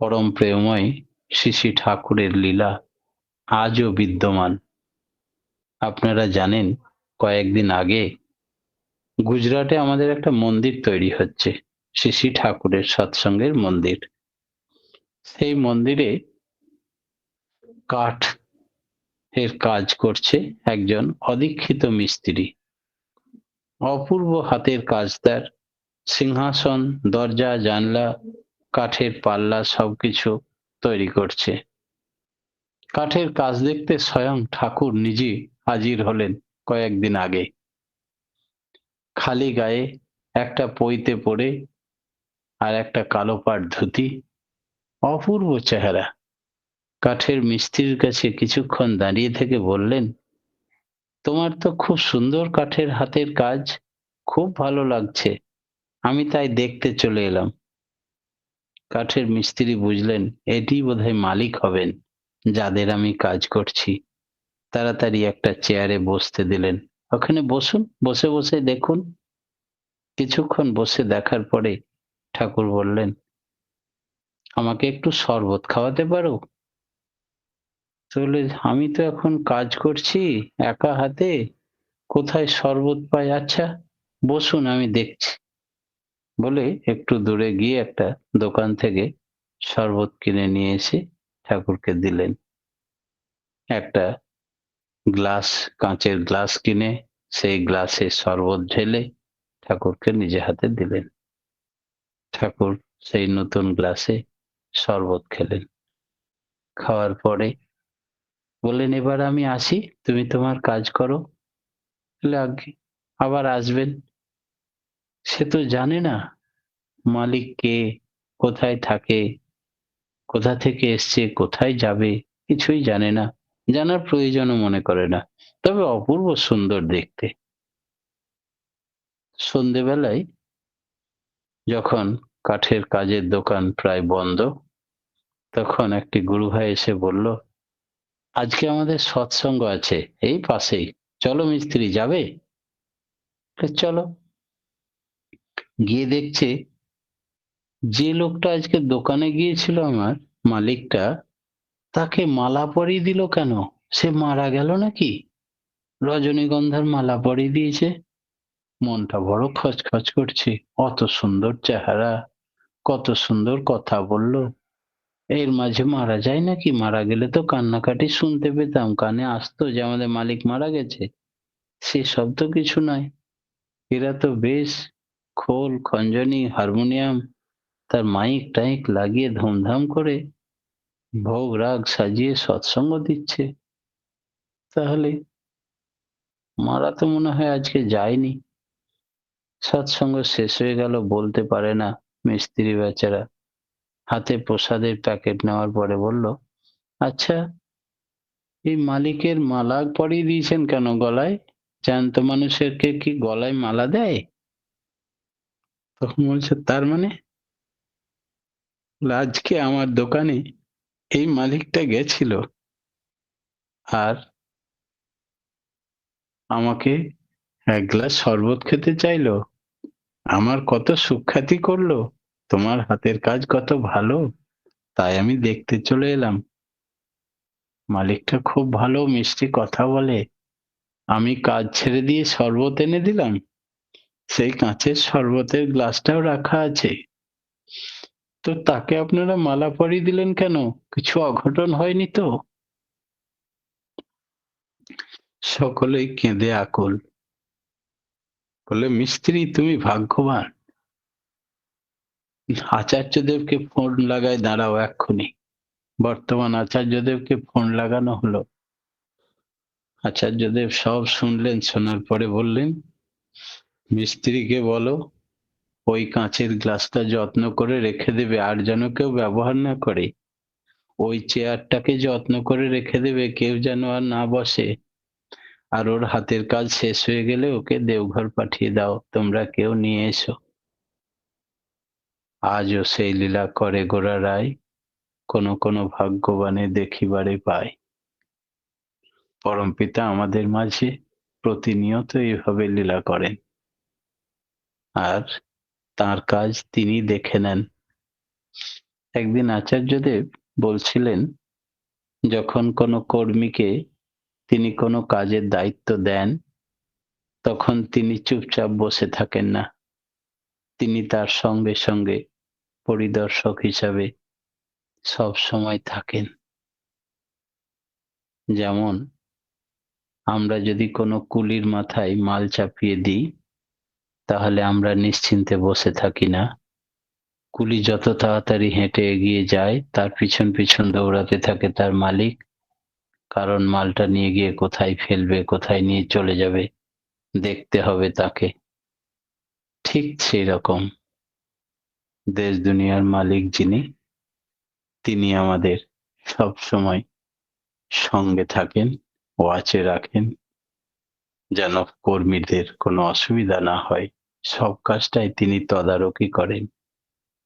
পরম প্রেমময় শ্রী ঠাকুরের লীলা আজও বিদ্যমান। আপনারা জানেন, কয়েকদিন আগে গুজরাটে আমাদের একটা মন্দির তৈরি হচ্ছে শ্রী ঠাকুরের সৎসঙ্গের মন্দির। সেই মন্দিরে কাঠ এর কাজ করছে একজন অদীক্ষিত মিস্ত্রি। অপূর্ব হাতের কাজ তার সিংহাসন, দরজা, জানলা কাঠের পাল্লা সবকিছু তৈরি করছে। কাঠের কাজ দেখতে স্বয়ং ঠাকুর নিজে হাজির হলেন কয়েকদিন আগে। খালি গায়ে একটা পইতে পড়ে আর একটা কালো পাট ধুতি, অপূর্ব চেহারা। কাঠের মিস্ত্রির কাছে কিছুক্ষণ দাঁড়িয়ে থেকে বললেন, তোমার তো খুব সুন্দর কাঠের হাতের কাজ, খুব ভালো লাগছে। আমি তাই দেখতে চলে এলাম। কাঠের মিস্ত্রি বুঝলেন, এটি বোধহয় মালিক হবেন, যাদের আমি কাজ করছি। তাড়াতাড়ি একটা চেয়ারে বসতে দিলেন। ওখানে বসুন, বসে বসে দেখুন। কিছুক্ষণ বসে দেখার পরে ঠাকুর বললেন, আমাকে একটু শরবত খাওয়াতে পারো? তাহলে আমি তো এখন কাজ করছি, একা হাতে? কোথায় শরবত পাই? আচ্ছা বসুন, আমি দেখছি। বলে একটু দূরে গিয়ে একটা দোকান থেকে শরবত কিনে নিয়ে এসে ঠাকুরকে দিলেন। একটা গ্লাস, কাঁচের গ্লাস কিনে সেই গ্লাসে শরবত ঢেলে ঠাকুরকে নিজে হাতে দিলেন। ঠাকুর সেই নতুন গ্লাসে শরবত খেলেন। খাওয়ার পরে বললেন, এবার আমি আসি, তুমি তোমার কাজ করো। আজ্ঞে আবার আসবেন। সে তো জানে না মালিক কে কোথায় থাকে, কোথা থেকে এসছে, কোথায় যাবে, কিছুই জানে না, জানার প্রয়োজনও মনে করে না। তবে অপূর্ব সুন্দর দেখতে। সন্ধেবেলায় যখন কাঠের কাজের দোকান প্রায় বন্ধ, তখন একটি গুরু ভাই এসে বলল, আজকে আমাদের সৎসঙ্গ আছে, এই পাশেই। চলো মিস্ত্রি, যাবে? চলো। গিয়ে দেখছে যে লোকটা আজকে দোকানে গিয়েছিল আমার মালিকটা, তাকে মালা পরিয়ে দিল কেন? সে মারা গেল নাকি? রজনীগন্ধার মালা পরিয়ে দিয়েছে। মনটা বড় খচখচ করছে। অত সুন্দর চেহারা, কত সুন্দর কথা বলল। এর মাঝে মারা যায় নাকি? মারা গেলে তো কান্নাকাটি শুনতে পেতাম। কানে আসতো যে আমাদের মালিক মারা গেছে। সে তো কিছু নয়। এরা তো বেশ খোল, খঞ্জনি, হারমোনিয়াম, তার মাইক টাইক লাগিয়ে ধুমধাম করে ভোগ রাগ সাজিয়ে সৎসঙ্গ দিচ্ছে। তাহলে মারা তো মনে হয় আজকে যায়নি। সৎসঙ্গ শেষ হয়ে গেল বলতে পারে না মিস্ত্রি বেচারা। হাতে প্রসাদের প্যাকেট নেওয়ার পরে বলল আচ্ছা এই মালিকের মালা পরিয়ে দিয়েছেন কেন গলায়? জ্যান্ত মানুষেরকে কি গলায় মালা দেয়? তখন বলছে, তার মানে? আজকে আমার দোকানে এই মালিকটা গেছিল আর আমাকে এক গ্লাস শরবত খেতে চাইলো। আমার কত সুখ্যাতি করল, তোমার হাতের কাজ কত ভালো, তাই আমি দেখতে চলে এলাম। মালিকটা খুব ভালো মিষ্টি কথা বলে, আমি কাজ ছেড়ে দিয়ে শরবত এনে দিলাম? সেই কাঁচের শরবতের গ্লাসটাও রাখা আছে। তো তাকে আপনারা মালা পরিয়ে দিলেন কেন? কিছু অঘটন হয়নি তো? সকলেই কেঁদে আকুল। বলে মিস্ত্রি, তুমি ভাগ্যবান। আচার্যদেবকে ফোন লাগায় দাঁড়াও এক্ষুনি। বর্তমান আচার্যদেবকে ফোন লাগানো হলো। আচার্যদেব সব শুনলেন, শোনার পরে বললেন মিস্ত্রিকে বলো, ওই কাঁচের গ্লাসটা যত্ন করে রেখে দেবে, আর যেন কেউ ব্যবহার না করে। ওই চেয়ারটাকে যত্ন করে রেখে দেবে, কেউ যেন আর না বসে। আর ওর হাতের কাজ শেষ হয়ে গেলে ওকে দেওঘর পাঠিয়ে দাও, তোমরা কেউ নিয়ে এসো। আজও সেই লীলা করে গোড়া রায়, কোনো কোনো ভাগ্যবানে দেখিবারে পায়। পরমপিতা আমাদের মাঝে প্রতিনিয়ত এইভাবে লীলা করেন। আর তার কাজ তিনি দেখে নেন। একদিন আচার্যদেব বলছিলেন, যখন কোনো কর্মীকে তিনি কোনো কাজের দায়িত্ব দেন, তখন তিনি চুপচাপ বসে থাকেন না। তিনি তার সঙ্গে সঙ্গে পরিদর্শক হিসাবে সব সময় থাকেন। যেমন, আমরা যদি কোনো কুলির মাথায় মাল চাপিয়ে দিই তাহলে আমরা নিশ্চিন্তে বসে থাকি না। কুলি যত তাড়াতাড়ি হেঁটে এগিয়ে যায়, তার পিছন পিছন দৌড়াতে থাকে তার মালিক। কারণ মালটা নিয়ে গিয়ে কোথায় ফেলবে, কোথায় নিয়ে চলে যাবে, দেখতে হবে তাকে। ঠিক সেই রকম। দেশ দুনিয়ার মালিক যিনি, তিনি আমাদের সব সময় সঙ্গে থাকেন, ওয়াচে রাখেন। যেন কর্মীদের কোনো অসুবিধা না হয়। সব কাজটাই তিনি তদারকি করেন।